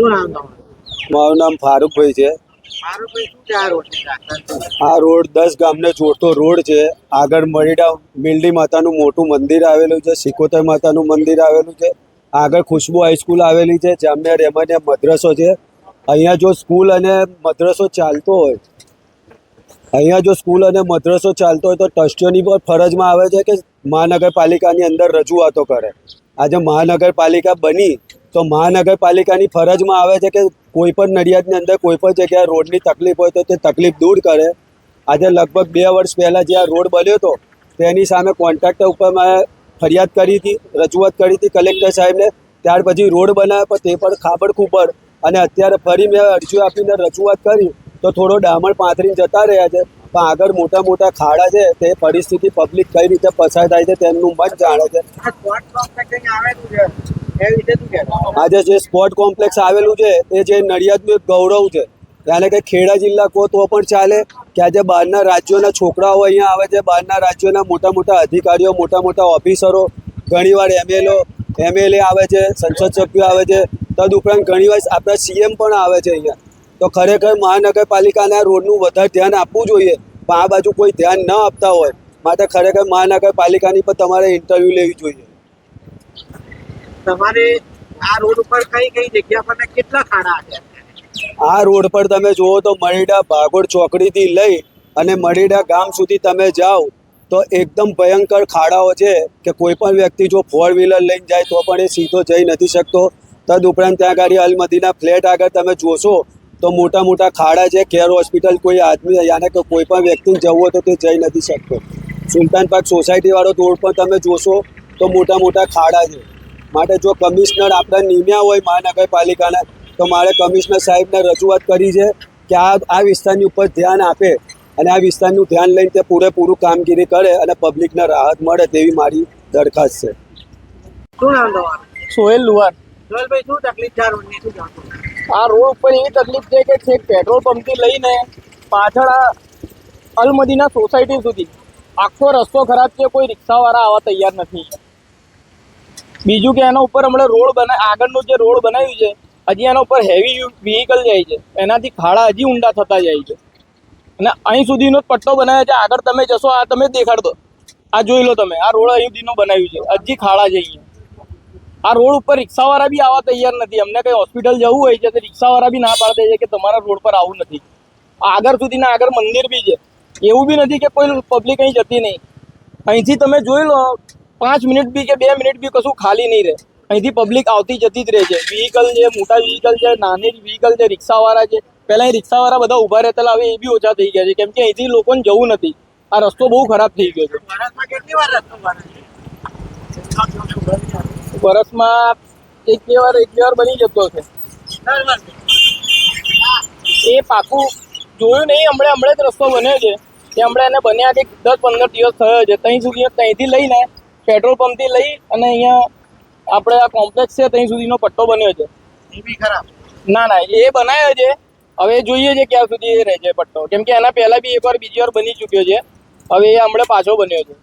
શું નામ તમારું? મારું નામ ફારૂકભાઈ છે. આ રોડ દસ ગામને જોડતો રોડ છે. આગળ મરીડા મિલડી માતાનું મોટું મંદિર આવેલું છે સિકોતર માતાનું મંદિર આવેલું છે. આગળ ખુશ્બુ હાઈસ્કૂલ આવેલી છે જામનેર રેમાન્યા મદ્રસો છે. અહીંયા જો સ્કૂલ અને મદ્રસો ચાલતો હોય અહીંયા જો સ્કૂલ અને મદ્રસો ચાલતો હોય તો ટ્રસ્ટીઓની પણ ફરજમાં આવે છે કે મહાનગરપાલિકાની અંદર રજૂઆતો કરે. આજે મહાનગરપાલિકા બની તો મહાનગરપાલિકાની ફરજમાં આવે છે કે કોઈ પણ નડિયાદની અંદર કોઈ પણ જગ્યાએ રોડની તકલીફ હોય તો તે તકલીફ દૂર કરે. આજે લગભગ બે વર્ષ પહેલાં જે આ રોડ બન્યો હતો, તેની સામે કોન્ટ્રાક્ટર ઉપર મેં ફરિયાદ કરી હતી, રજૂઆત કરી હતી કલેક્ટર સાહેબને. ત્યાર પછી રોડ બનાવ્યો પણ તે પણ ખાબડ ખૂબડ. અને અત્યારે ફરી મેં અરજી આપીને રજૂઆત કરી, તો થોડો ડામર પાથરીને જતા રહ્યા છે. પણ આગળ મોટા મોટા ખાડા છે, તે પરિસ્થિતિ પબ્લિક કઈ રીતે પસાર થાય છે તેમનું મન જાણે છે? આજે જે સ્પોર્ટ કોમ્પ્લેક્સ આવેલું છે, એ જે નડિયાદનું એક ગૌરવ છે. યાને કે ખેડા જિલ્લા કહો તો પણ ચાલે કે આજે બહારના રાજ્યોના છોકરાઓ અહીંયા આવે છે, બહારના રાજ્યોના મોટા મોટા અધિકારીઓ, મોટા મોટા ઓફિસરો, ઘણીવાર એમએલઓ, એમએલએ આવે છે, સંસદ સભ્યો આવે છે. તદુપરાંત ઘણીવાર આપણા સીએમ પણ આવે છે અહીંયા. તો ખરેખર મહાનગરપાલિકાને આ રોડનું વધારે ધ્યાન આપવું જોઈએ. પણ આ બાજુ કોઈ ધ્યાન ન આપતા હોય. માટે ખરેખર મહાનગરપાલિકાની પણ તમારે ઇન્ટરવ્યૂ લેવી જોઈએ. તમારે આ રોડ ઉપર કઈ કઈ જગ્યા પર કેટલા ખાડા આવ્યા આ રોડ પર તમે જુઓ તો મરીડા ભાગોળ ચોકડીથી લઈ અને મરીડા ગામ સુધી તમે જાઓ તો એકદમ ભયંકર ખાડાઓ છે કે કોઈ પણ વ્યક્તિ જો ફોર વ્હીલર લઈને જાય તો પણ એ સીધો જઈ નથી શકતો. તદ ઉપરાંત ત્યાં આગળ અલમદીના ફ્લેટ આગળ તમે જોશો તો મોટા મોટા ખાડા છે. કેર હોસ્પિટલ કોઈ આદમી યાને કે કોઈ પણ વ્યક્તિને જવું હોય તો તે જઈ નથી શકતો. સુલતાન પાર્ક સોસાયટીવાળો રોડ પણ તમે જોશો તો મોટા મોટા ખાડા છે. માટે જો કમિશનર આપણા નિમ્યા હોય મહાનગરપાલિકાના તો મારે કમિશનર સાહેબને રજૂઆત કરી છે કે આ આ વિસ્તારની ઉપર ધ્યાન આપે અને આ વિસ્તારનું ધ્યાન લઈને તે પૂરેપૂરું કામગીરી કરે અને પબ્લિકને રાહત મળે તેવી મારી દરખાસ્ત છે. શું નામ તમારું? સોહેલ લુહાર. જોયેલભાઈ શું તકલીફ છે આ રોડની? શું જાણતું આ રોડ ઉપર એવી તકલીફ છે કે છેક પેટ્રોલ પંપથી લઈને પાછળ આ અલમદીના સોસાયટી સુધી આખો રસ્તો ખરાબ છે કોઈ રિક્ષાવાળા આવવા તૈયાર નથી. બીજું કે એના ઉપર હમણાં રોડ બના, આગળનું જે રોડ બનાવ્યું છે, હજી એના ઉપર હેવી વ્હીકલ જાય છે. એનાથી ખાડા હજી ઊંડા થતા જાય છે. અને અહીં સુધીનો પટ્ટો બનાવ્યો છે. આગળ તમે જશો, આ તમે દેખાડતો. આ જોઈ લો તમે. આ રોડ અહીં સુધીનો બનાવ્યું છે. હજી ખાડા જઈએ આ રોડ ઉપર રિક્ષાવાળા બી આવવા તૈયાર નથી. અમને કંઈ હોસ્પિટલ જવું હોય છે તો રિક્ષાવાળા બી ના પાડે છે કે તમારા રોડ પર આવું નથી. આગળ સુધીના આગળ મંદિર બી છે. એવું બી નથી કે કોઈ પબ્લિક અહીં જતી નહીં. અહીંથી તમે જોઈ લો પાંચ મિનિટ બી કે બે મિનિટ બી કશું ખાલી નહીં રહે. અહીંથી પબ્લિક આવતી જતી જ રહે છે. વ્હીકલ છે મોટા વ્હીકલ છે નાની વ્હીકલ છે રિક્ષાવાળા છે પહેલાં એ રિક્ષાવાળા બધા ઊભા રહેતા હવે એ બી ઓછા થઈ ગયા છે. કેમ કે અહીંથી લોકોને જવું નથી. આ રસ્તો બહુ ખરાબ થઈ ગયો છે. વર્ષમાં કેટલી વાર રસ્તો બને છે? વર્ષમાં એક બે વાર એક બે વાર બની જતો છે. એ પાકું જોયું નહીં હમણાં હમણાં જ રસ્તો બન્યો છે. કે હમણાં એને બન્યા કે દસ પંદર દિવસ થયો છે. ત્યાં સુધી ત્યાંથી લઈને પેટ્રોલ પંપથી લઈ અને અહીંયા આપણે આ કોમ્પ્લેક્સ છે ત્યાં સુધીનો પટ્ટો બન્યો છે. એ બી ખરાબ ના ના એ બનાવ્યો છે. હવે જોઈએ છે ક્યાં સુધી એ રહે છે પટ્ટો. કેમ કે એના પહેલાં બી એકવાર બીજી વાર બની ચૂક્યો છે. હવે એ હમણાં પાછો બન્યો છે.